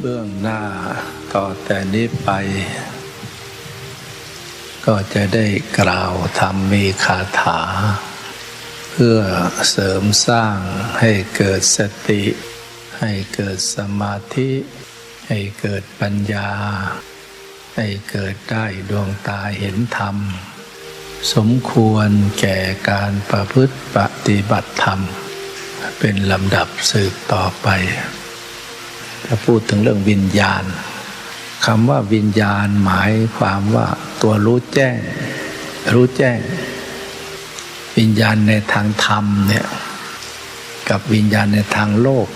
เบื้องหน้าต่อแต่นี้ไป ก็จะได้กล่าวธรรมมีคาถา เพื่อเสริมสร้างให้เกิดสติ ให้เกิดสมาธิ ให้เกิดปัญญา ให้เกิดได้ดวงตาเห็นธรรม สมควรแก่การประพฤติปฏิบัติธรรม เป็นลำดับสืบต่อไป ถ้าพูดถึงเรื่องวิญญาณคำว่าวิญญาณหมายความว่าตัวรู้แจ้ง รู้แจ้ง วิญญาณในทางธรรมเนี่ยกับวิญญาณในทางโลก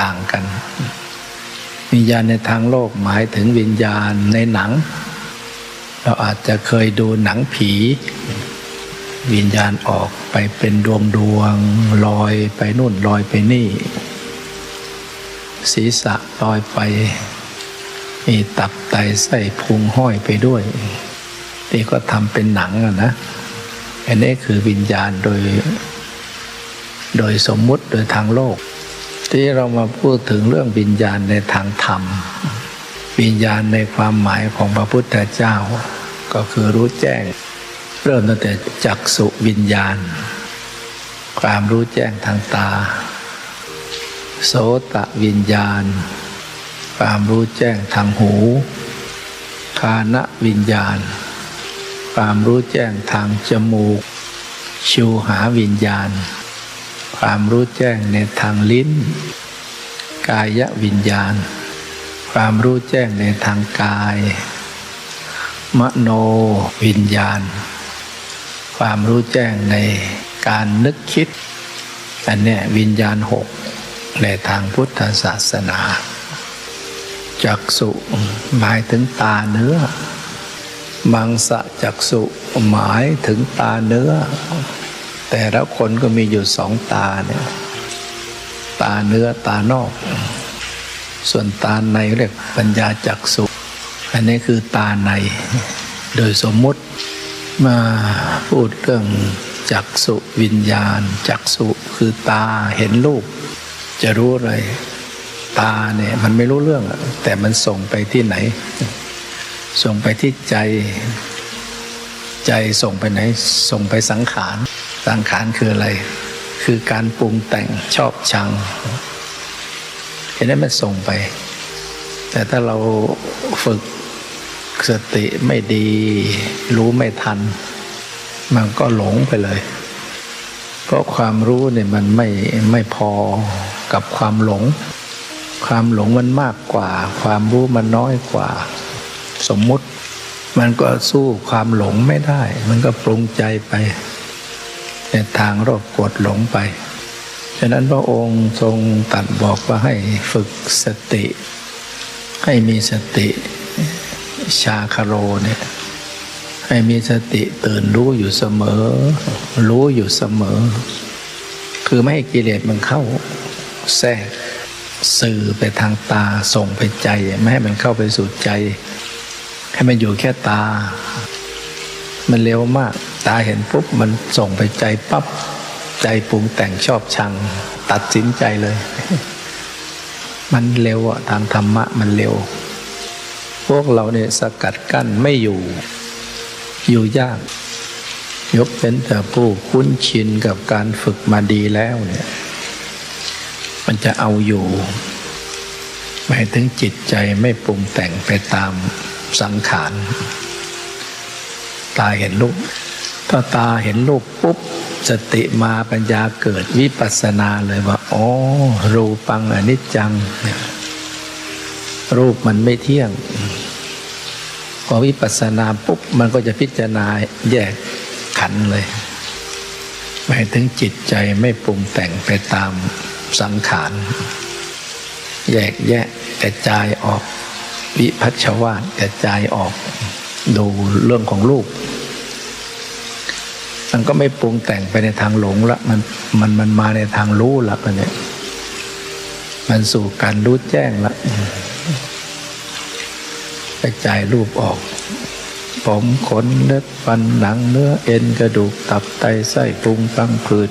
ต่างกัน วิญญาณในทางโลกหมายถึงวิญญาณในหนัง เราอาจจะเคยดูหนังผี วิญญาณออกไปเป็นดวงดวงลอยไปนู่นลอยไปนี่ ศีรษะลอยไป มีตับไตไส้พุงห้อยไปด้วย นี่ก็ทำเป็นหนังอะนะ อันนี้คือวิญญาณโดย โดยสมมุติโดยทางโลก ที่เรามาพูดถึงเรื่องวิญญาณในทางธรรม วิญญาณในความหมายของพระพุทธเจ้า ก็คือรู้แจ้ง เริ่มตั้งแต่จักสุวิญญาณ ความรู้แจ้งทางตา โสตวิญญาณ ความรู้แจ้งทางหูคานวิญญาณ ความรู้แจ้งทางจมูก ชิวหาวิญญาณ ความรู้แจ้งในทางลิ้น กายวิญญาณ ความรู้แจ้งในทางกาย มโนวิญญาณ ความรู้แจ้งในการนึกคิดอันเนี้ยวิญญาณหก ในทางพุทธศาสนาจักสุหมายถึงตาเนื้อ มังสะจักสุหมายถึงตาเนื้อ แต่ละคนก็มีอยู่สองตาเนี่ยตาเนื้อตานอก ส่วนตาในเรียกปัญญาจักสุอันนี้คือตาใน โดยสมมุติมาพูดเรื่องจักสุวิญญาณ จักสุคือตาเห็นรูป จะรู้อะไรตาเนี่ยมันไม่รู้เรื่องแต่มันส่งไปที่ไหน ส่งไปที่ใจ ใจส่งไปไหน ส่งไปสังขาร สังขารคืออะไร คือการปรุงแต่งชอบชังเห็นไหมมันส่งไป แต่ถ้าเราฝึกสติไม่ดี รู้ไม่ทัน มันก็หลงไปเลย เพราะความรู้เนี่ยมันไม่ไม่พอ กับความหลง ความหลงมันมากกว่า ความรู้มันน้อยกว่า สมมุติ มันก็สู้ความหลงไม่ได้ มันก็ปรุงใจไปในทางโรคกดหลงไปฉะนั้นพระองค์ทรงตรัสบอกว่าให้ฝึกสติ ให้มีสติชาคาโรเนี่ยให้มีสติตื่นรู้อยู่เสมอ รู้อยู่เสมอ คือไม่ให้กิเลสมันเข้า แทรกสื่อไปทางตาส่งไปใจ ไม่ให้มันเข้าไปสู่ใจ ให้มันอยู่แค่ตา มันเร็วมาก ตาเห็นปุ๊บมันส่งไปใจปับ๊บใจปรุงแต่งชอบชัง ตัดสินใจเลย มันเร็วอะทางธรรมะมันเร็ว พวกเราเนี่ยสกัดกั้นไม่อยู่ อยู่ยาก ยกเป็นแต่ผู้คุ้นชินกับการฝึกมาดีแล้วเนี่ย มันจะเอาอยู่ หมายถึงจิตใจไม่ปรุงแต่งไปตามสังขาร ตาเห็นรูปถ้าตาเห็นรูปปุ๊บสติมาปัญญาเกิดวิปัสสนาเลยว่าอ๋อรูปังอนิจจัง รูปมันไม่เที่ยงพอวิปัสสนาปุ๊บมันก็จะพิจารณาแยกขันเลยหมายถึงจิตใจไม่ปรุงแต่งไปตาม สังขาร แยกแยะกระจายออก วิพัชวาตกระจายออก ดูเรื่องของรูปมันก็ไม่ปรุงแต่งไปในทางหลงละมันมันมันมาในทางรู้ละมันเนี่ยมันสู่การรู้แจ้งละกระจายรูปออก ผมขนเล็บฟันหนังเนื้อเอ็นกระดูกตับไตไส้พุงตั้งผืด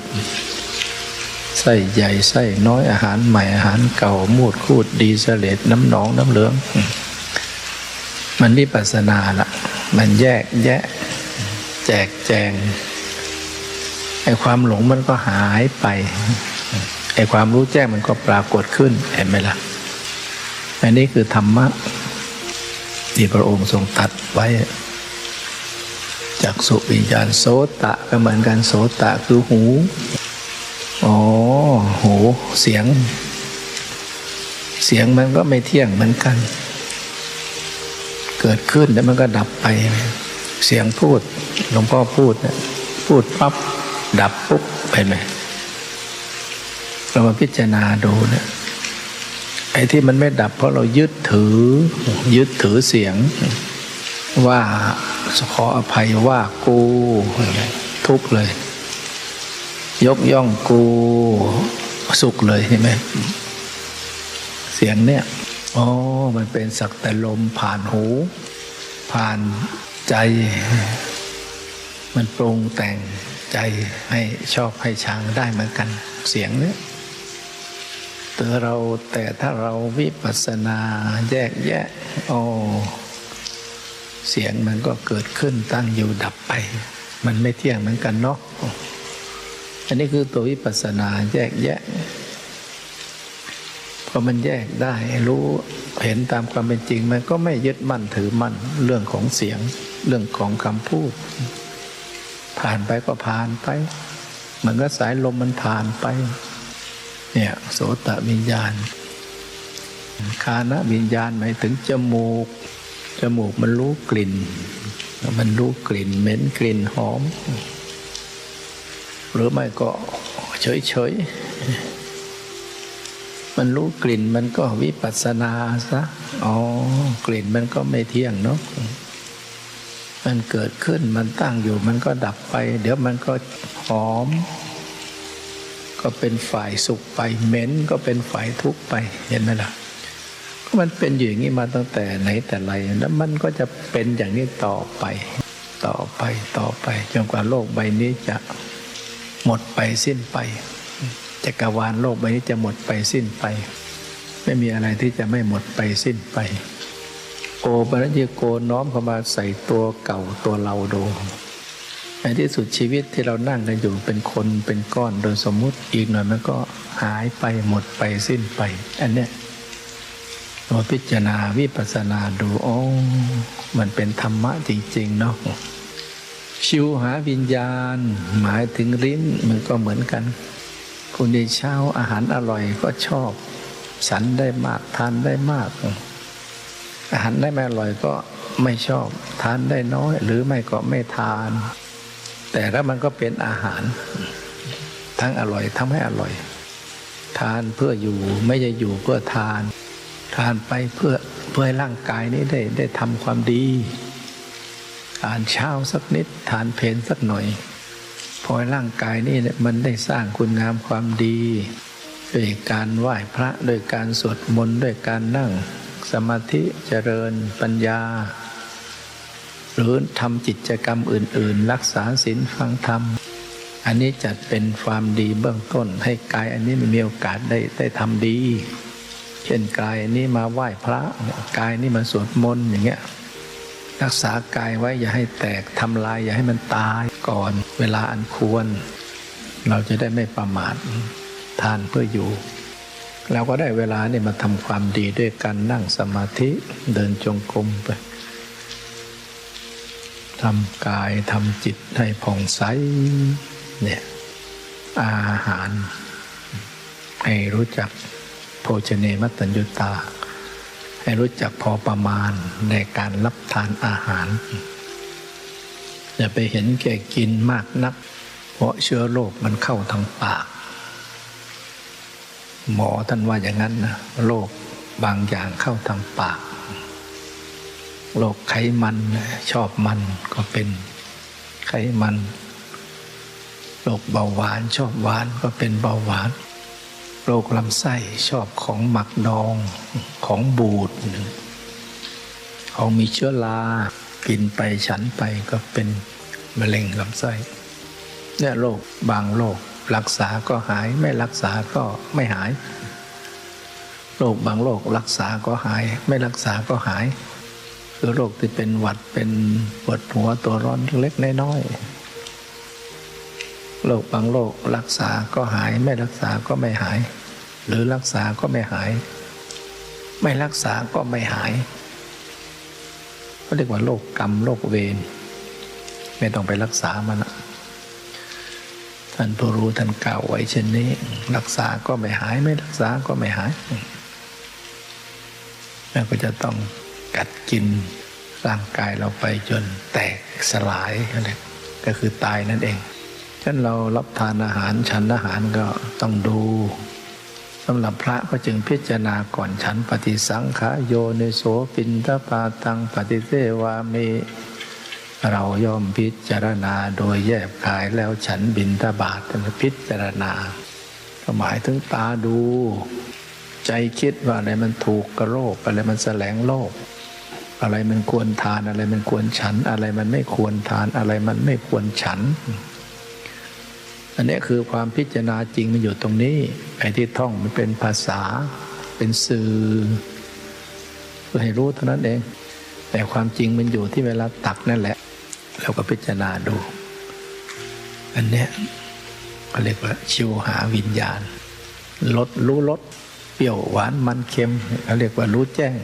ไส้ใหญ่ไส้น้อยอาหารใหม่อาหารเก่ามูดคูดดีเสลดน้ำหนองน้ำเหลือง มันวิปัสสนาละมันแยกแยะ แจกแจงไอ้ความหลงมันก็หายไปไอ้ความรู้แจ้งมันก็ปรากฏขึ้นเห็นไหมล่ะอันนี้คือธรรมะที่พระองค์ทรงตัดไว้จากสุวิญญาณโสตะก็เหมือนกันโสตะคือหู อ๋อ หูเสียง เสียงมันก็ไม่เที่ยงเหมือนกัน เกิดขึ้นแล้วมันก็ดับไป เสียงพูดหลวงพ่อพูดเนี่ยพูดปั๊บดับปุ๊บไปไหมเรามาพิจารณาดูเนี่ยไอ้ที่มันไม่ดับเพราะเรายึดถือ ยึดถือเสียง ว่าขออภัยว่ากูทุกเลย ยกย่องกูสุขเลยใช่ไหมเสียงเนี่ยอ๋อมันเป็นสักแต่ลมผ่านหู ผ่านใจ มันปรุงแต่งใจให้ชอบให้ชังได้เหมือนกัน เสียงเนี่ยแต่เราแต่ถ้าเราวิปัสสนาแยกแยะโอ้เสียงมันก็เกิดขึ้นตั้งอยู่ดับไป มันไม่เที่ยงเหมือนกันเนาะ อันนี้คือตัววิปัสสนาแยกแยะพอมันแยกได้รู้เห็นตามความเป็นจริงมันก็ไม่ยึดมั่นถือมั่นเรื่องของเสียง เรื่องของคำพูด ผ่านไปก็ผ่านไปเหมือนกับสายลมมันผ่านไป เนี่ยโสตวิญญาณคานะวิญญาณหมายถึงจมูก จมูกมันรู้กลิ่น มันรู้กลิ่นเหม็นกลิ่นหอม หรือไม่ก็เฉยเฉยมันรู้กลิ่นมันก็วิปัสสนาซะ อ๋อ กลิ่นมันก็ไม่เที่ยงเนาะ มันเกิดขึ้นมันตั้งอยู่มันก็ดับไป เดี๋ยวมันก็หอม ก็เป็นฝ่ายสุขไปเหม็นก็เป็นฝ่ายทุกข์ไปเห็นไหมล่ะก็มันเป็นอยู่อย่างนี้มาตั้งแต่ไหนแต่ไรแล้วมันก็จะเป็นอย่างนี้ต่อไป ต่อไปต่อไปจนกว่าโลกใบนี้จะ หมดไปสิ้นไปจักรวาลโลกใบนี้จะหมดไปสิ้นไป ไม่มีอะไรที่จะไม่หมดไปสิ้นไป โอปัญญโกน้อมเข้ามาใส่ตัวเก่าตัวเราดูในที่สุดชีวิตที่เรานั่งกันอยู่เป็นคนเป็นก้อนโดยสมมุติอีกหน่อยมันก็หายไปหมดไปสิ้นไป อันเนี้ยเราพิจารณาวิปัสสนาดูโอ้มันเป็นธรรมะจริง ๆ เนาะ ชิวหาวิญญาณ หมายถึงลิ้นมันก็เหมือนกันคุณในเช้าอาหารอร่อยก็ชอบ สันได้มากทานได้มาก อาหารได้ไม่อร่อยก็ไม่ชอบทานได้น้อย หรือไม่ก็ไม่ทาน แต่แล้วมันก็เป็นอาหาร ทั้งอร่อยทั้งไม่อร่อย ทานเพื่ออยู่ไม่จะอยู่เพื่อทาน ทานไปเพื่อเพื่อให้ร่างกายนี้ได้ได้ทำความดี ทานเช้าสักนิดทานเพนสักหน่อย พอร่างกายนี่มันได้สร้างคุณงามความดีด้วยการไหว้พระด้วยการสวดมนต์ด้วยการนั่ง สมาธิเจริญปัญญา หรือทำกิจกรรมอื่น ๆ รักษาศีลฟังธรรม อันนี้จัดเป็นความดีเบื้องต้น ให้กายอันนี้มีโอกาสได้ได้ทำดี เช่นกายอันนี้มาไหว้พระกายนี้มาสวดมนต์อย่างเงี้ย รักษากายไว้อย่าให้แตกทำลายอย่าให้มันตายก่อนเวลาอันควร เราจะได้ไม่ประมาททานเพื่ออยู่เราก็ได้เวลาเนี่ยมาทำความดีด้วยการนั่งสมาธิเดินจงกรมไปทำกายทำจิตให้ผ่องใสเนี่ยอาหาร ให้รู้จักโภชเนมัตตัญญุตา ให้รู้จักพอประมาณในการรับทานอาหาร อย่าไปเห็นแก่กินมากนัก เพราะเชื้อโรคมันเข้าทางปาก หมอท่านว่าอย่างนั้นนะโรคบางอย่างเข้าทางปากโรคไขมันชอบมันก็เป็นไขมันโรคเบาหวานชอบหวานก็เป็นเบาหวาน โรคลำไส้ชอบของหมักดองของบูดของมีเชื้อรา กินไปฉันไปก็เป็นมะเร็งลำไส้เนี่ยโรคบางโรครักษาก็หายไม่รักษาก็ไม่หาย โรคบางโรครักษาก็หาย ไม่รักษาก็หาย คือโรคที่เป็นหวัดเป็นปวดหัวตัวร้อนเล็กน้อยๆ โรคบางโรครักษาก็หายไม่รักษาก็ไม่หาย หรือรักษาก็ไม่หาย ไม่รักษาก็ไม่หายเขาเรียกว่าโรคกรรมโรคเวรไม่ต้องไปรักษามันอะท่านผู้รู้ท่านกล่าวไว้เช่นนี้ รักษาก็ไม่หายไม่รักษาก็ไม่หายแล้วก็จะต้องกัดกินร่างกายเราไปจนแตกสลายอะไรก็คือตายนั่นเอง ฉะนั้นเรารับทานอาหารฉันอาหารก็ต้องดูสำหรับพระก็จึงพิจารณาก่อนฉันปฏิสังขโยในโสปินทปาตังปฏิเสวามีเราย่อมพิจารณาโดยแยบกายแล้วฉันบินทบาทพิจารณา ก็หมายถึงตาดู ใจคิดว่าอะไรมันถูกกระโลกอะไรมันแสลงโลก อะไรมันควรทานอะไรมันควรฉัน อะไรมันไม่ควรทานอะไรมันไม่ควรฉัน อันนี้คือความพิจารณาจริงมันอยู่ตรงนี้ ไอ้ที่ท่องมันเป็นภาษา เป็นสื่อเพื่อให้รู้เท่านั้นเอง แต่ความจริงมันอยู่ที่เวลาตักนั่นแหละเราก็พิจารณาดู อันเนี้ยเขาเรียกว่าชิวหาวิญญาณลดรู้ลดเปรี้ยวหวานมันเค็มเขาเรียกว่ารู้แจ้ง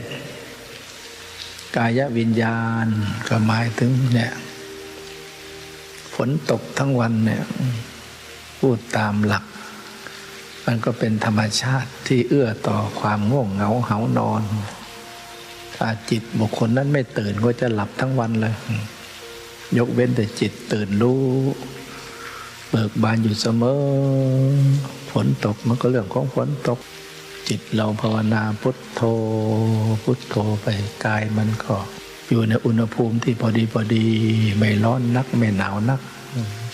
กายวิญญาณก็หมายถึงเนี่ยฝนตกทั้งวันเนี่ย พูดตามหลัก มันก็เป็นธรรมชาติที่เอื้อต่อความง่วงเหงาเหานอนถ้าจิตบุคคลนั้นไม่ตื่นก็จะหลับทั้งวันเลย ยกเว้นแต่จิตตื่นรู้ เบิกบานอยู่เสมอ ฝนตกมันก็เรื่องของฝนตก จิตเราภาวนาพุทโธ พุทโธไปกายมันก็ อยู่ในอุณหภูมิที่พอดีพอดี ไม่ร้อนนัก ไม่หนาวนัก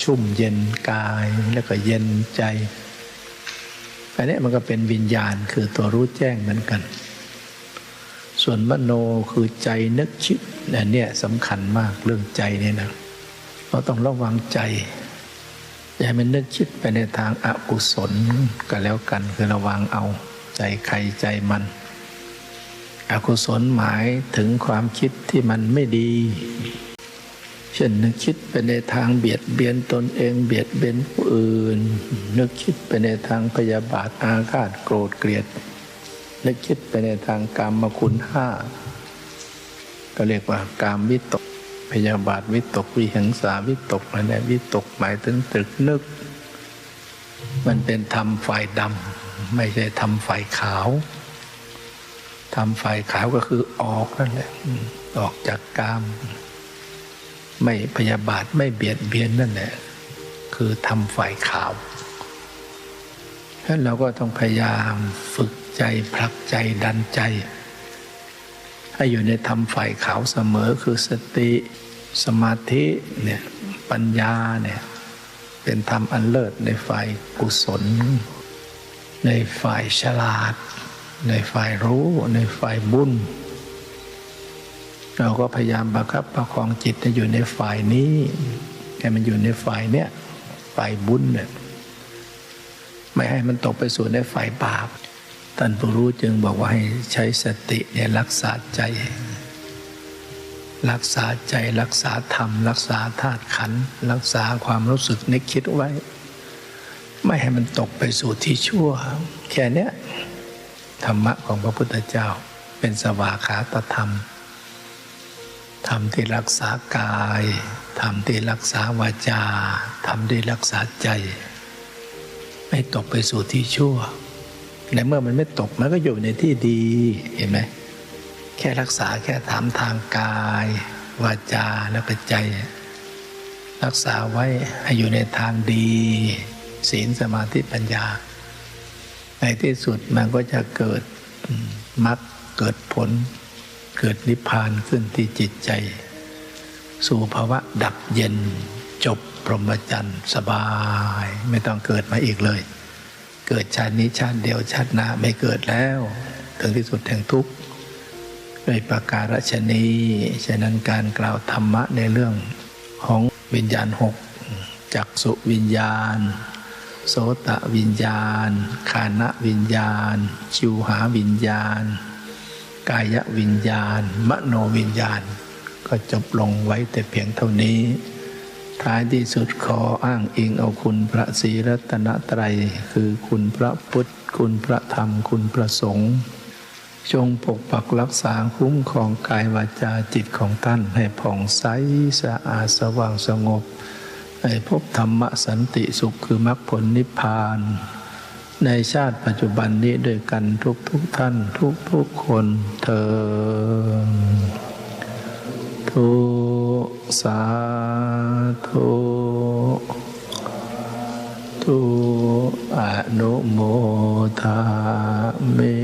ชุ่มเย็นกายแล้วก็เย็นใจอันนี้มันก็เป็นวิญญาณคือตัวรู้แจ้งเหมือนกัน ส่วนมโนคือใจนึกคิดอันนี้สำคัญมากเรื่องใจเนี่ยนะเราต้องระวังใจอย่าให้มันนึกคิดไปในทางอากุศลก็แล้วกันคือระวังเอาใจใครใจมัน อกุศลหมายถึงความคิดที่มันไม่ดี เช่นนึกคิดไปในทางเบียดเบียนตนเองเบียดเบียนผู้อื่น นึกคิดไปในทางพยาบาทอาฆาตโกรธเกลียด นึกคิดไปในทางกรรมคุณห้าก็เรียกว่ากามวิตก พยาบาทวิตกวิหังสาวิตกอะไรเนี่ยวิตกหมายถึงตรึกนึก มันเป็นธรรมฝ่ายดำไม่ใช่ธรรมฝ่ายขาวธรรมฝ่ายขาวก็คือออกนั่นแหละออกจากกาม ไม่พยาบาทไม่เบียดเบียนนั่นแหละคือทำฝ่ายขาวฉะนั้นเราก็ต้องพยายามฝึกใจผลักใจดันใจ ให้อยู่ในธรรมฝ่ายขาวเสมอคือสติสมาธิเนี่ยปัญญาเนี่ยเป็นธรรมอันเลิศในฝ่ายกุศล ในฝ่ายฉลาด ในฝ่ายรู้ในฝ่ายบุญ เราก็พยายามบังคับประคองจิตให้อยู่ในฝ่ายนี้ให้มันอยู่ในฝ่ายเนี้ยฝ่ายบุญเนี่ยไม่ให้มันตกไปสู่ในฝ่ายบาปท่านผู้รู้จึงบอกว่าให้ใช้สติเนี่ยรักษาใจ รักษาใจรักษาธรรม รักษาธาตุขันธ์รักษาความรู้สึกนึกคิดไว้ ไม่ให้มันตกไปสู่ที่ชั่ว แค่เนี้ยธรรมะของพระพุทธเจ้าเป็นสวากขาตธรรม ธรรมที่รักษากายธรรมที่รักษาวาจาธรรมที่รักษาใจ ไม่ตกไปสู่ที่ชั่วในเมื่อมันไม่ตกมันก็อยู่ในที่ดีเห็นไหมแค่รักษาแค่ถามทางกาย วาจาแล้วก็ใจรักษาไว้ให้อยู่ในทางดี ศีลสมาธิปัญญา ในที่สุดมันก็จะเกิดมรรคเกิดผล เกิดนิพพานขึ้นที่จิตใจ สู่ภาวะดับเย็น จบพรหมจรรย์สบาย ไม่ต้องเกิดมาอีกเลย เกิดชาตินี้ชาติเดียวชาติหน้าไม่เกิดแล้ว ถึงที่สุดแห่งทุกข์ด้วยประการฉนี้ฉะนั้นการกล่าวธรรมะในเรื่องของวิญญาณหกจักสุวิญญาณโโสตวิญญาณ คานะวิญญาณ ชิวหาวิญญาณ กายวิญญาณ มโนวิญญาณ ก็จบลงไว้แต่เพียงเท่านี้ ท้ายที่สุดขออ้างอิงเอาคุณพระศรีรัตนตรัย คือคุณพระพุทธ คุณพระธรรม คุณพระสงฆ์จงปกปักรักษาคุ้มครองกายวาจาจิตของท่านให้ผ่องใสสะอาดสว่างสงบ ให้พบธรรมสันติสุขคือมรรคผลนิพพาน ในชาติปัจจุบันนี้ด้วยกันทุกทุกท่านทุกทุกคนเธอทุสาธุทุอนุโมทามิ